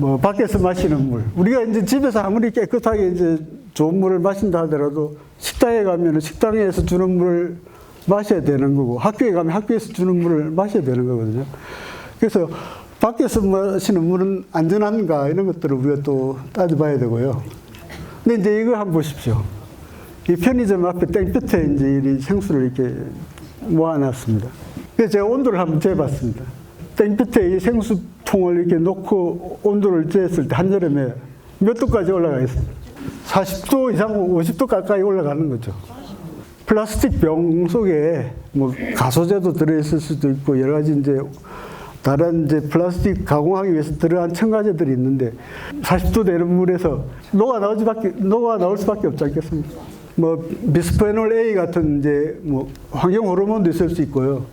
뭐 밖에서 마시는 물. 우리가 이제 집에서 아무리 깨끗하게 이제 좋은 물을 마신다 하더라도 식당에 가면 식당에서 주는 물을 마셔야 되는 거고 학교에 가면 학교에서 주는 물을 마셔야 되는 거거든요. 그래서 밖에서 마시는 물은 안전한가 이런 것들을 우리가 또 따져봐야 되고요. 근데 이제 이거 한번 보십시오. 이 편의점 앞에 땡볕에 이제 이 생수를 이렇게 모아놨습니다. 그래서 제가 온도를 한번 재봤습니다. 땡볕에 이 생수 통을 이렇게 놓고 온도를 재었을 때 한여름에 몇 도까지 올라가 있습니다. 40도 이상, 50도 가까이 올라가는 거죠. 플라스틱 병 속에 뭐 가소제도 들어있을 수도 있고 여러 가지 이제 다른 이제 플라스틱 가공하기 위해서 들어간 첨가제들이 있는데 40도 되는 물에서 녹아 나올 수밖에 녹아 나올 수밖에 없지 않겠습니까? 뭐 비스페놀 A 같은 이제 뭐 환경 호르몬도 있을 수 있고요.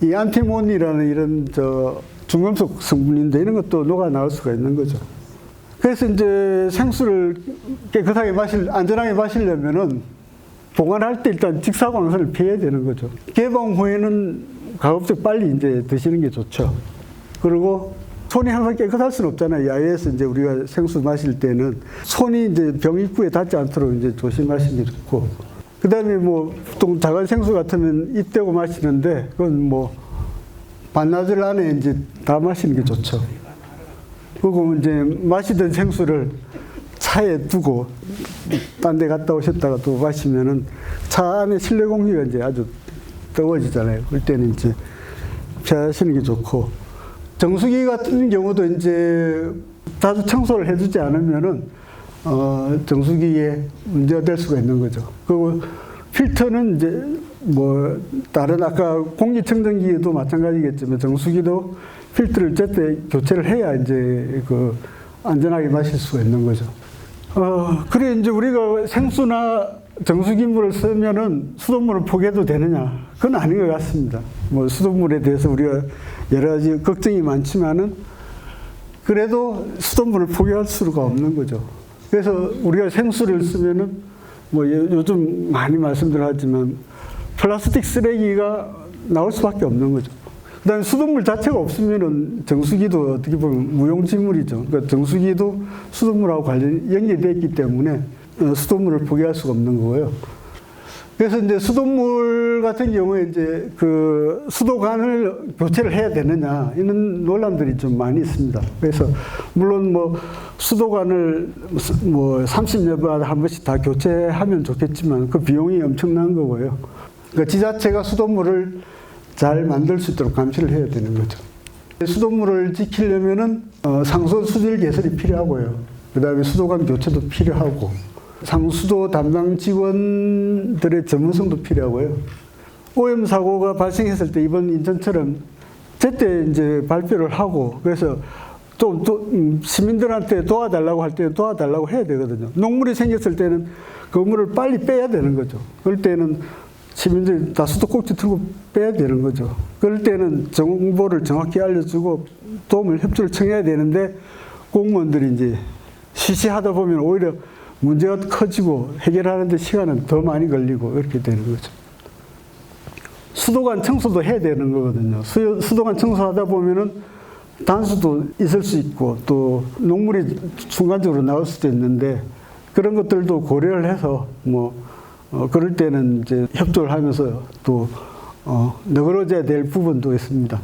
이 안티몬이라는 이런 저 중금속 성분인데 이런 것도 녹아 나올 수가 있는 거죠. 그래서 이제 생수를 깨끗하게 마실 안전하게 마시려면은 보관할 때 일단 직사광선을 피해야 되는 거죠. 개봉 후에는 가급적 빨리 이제 드시는 게 좋죠. 그리고 손이 항상 깨끗할 수는 없잖아요. 야외에서 이제 우리가 생수 마실 때는 손이 이제 병 입구에 닿지 않도록 이제 조심하시는 게 좋고. 그 다음에 뭐 보통 작은 생수 같으면 입 대고 마시는데 그건 뭐 반나절 안에 이제 다 마시는 게 좋죠. 그리고 이제 마시던 생수를 차에 두고 딴 데 갔다 오셨다가 또 마시면은 차 안에 실내 공기가 이제 아주 뜨거워지잖아요. 그럴 때는 이제 피하시는 게 좋고 정수기 같은 경우도 이제 자주 청소를 해주지 않으면은 어 정수기에 문제가 될 수가 있는 거죠. 그리고 필터는 이제 뭐 다른 아까 공기 청정기도 마찬가지겠지만 정수기도 필터를 제때 교체를 해야 이제 그 안전하게 마실 수가 있는 거죠. 어, 그래 이제 우리가 생수나 정수기 물을 쓰면은 수돗물을 포기해도 되느냐? 그건 아닌 것 같습니다. 뭐 수돗물에 대해서 우리가 여러 가지 걱정이 많지만은 그래도 수돗물을 포기할 수가 없는 거죠. 그래서 우리가 생수를 쓰면은 뭐 요- 요즘 많이 말씀들 하지만 플라스틱 쓰레기가 나올 수밖에 없는 거죠. 그 다음에 수돗물 자체가 없으면은 정수기도 어떻게 보면 무용지물이죠. 그러니까 정수기도 수돗물하고 관련 연결되어 있기 때문에 어, 수돗물을 포기할 수가 없는 거고요. 그래서 이제 수돗물 같은 경우에 이제 그 수도관을 교체를 해야 되느냐 이런 논란들이 좀 많이 있습니다. 그래서 물론 뭐 수도관을 뭐 30년 마다 한 번씩 다 교체하면 좋겠지만 그 비용이 엄청난 거고요. 그러니까 지자체가 수돗물을 잘 만들 수 있도록 감시를 해야 되는 거죠. 수돗물을 지키려면은 어, 상수 수질 개설이 필요하고요. 그다음에 수도관 교체도 필요하고 상수도 담당 직원들의 전문성도 필요하고요. 오염 사고가 발생했을 때 이번 인천처럼 제때 이제 발표를 하고 그래서 또, 또 음, 시민들한테 도와달라고 할 때는 도와달라고 해야 되거든요. 농물이 생겼을 때는 그 물을 빨리 빼야 되는 거죠. 그럴 때는 시민들이 다 수도꼭지 틀고 빼야 되는 거죠. 그럴 때는 정보를 정확히 알려주고 도움을 협조를 청해야 되는데 공무원들이 이제 시시하다 보면 오히려 문제가 커지고 해결하는데 시간은 더 많이 걸리고 이렇게 되는 거죠. 수도관 청소도 해야 되는 거거든요. 수, 수도관 청소하다 보면은 단수도 있을 수 있고 또 녹물이 순간적으로 나올 수도 있는데 그런 것들도 고려를 해서 뭐 어, 그럴 때는 이제 협조를 하면서 또 어, 너그러져야 될 부분도 있습니다.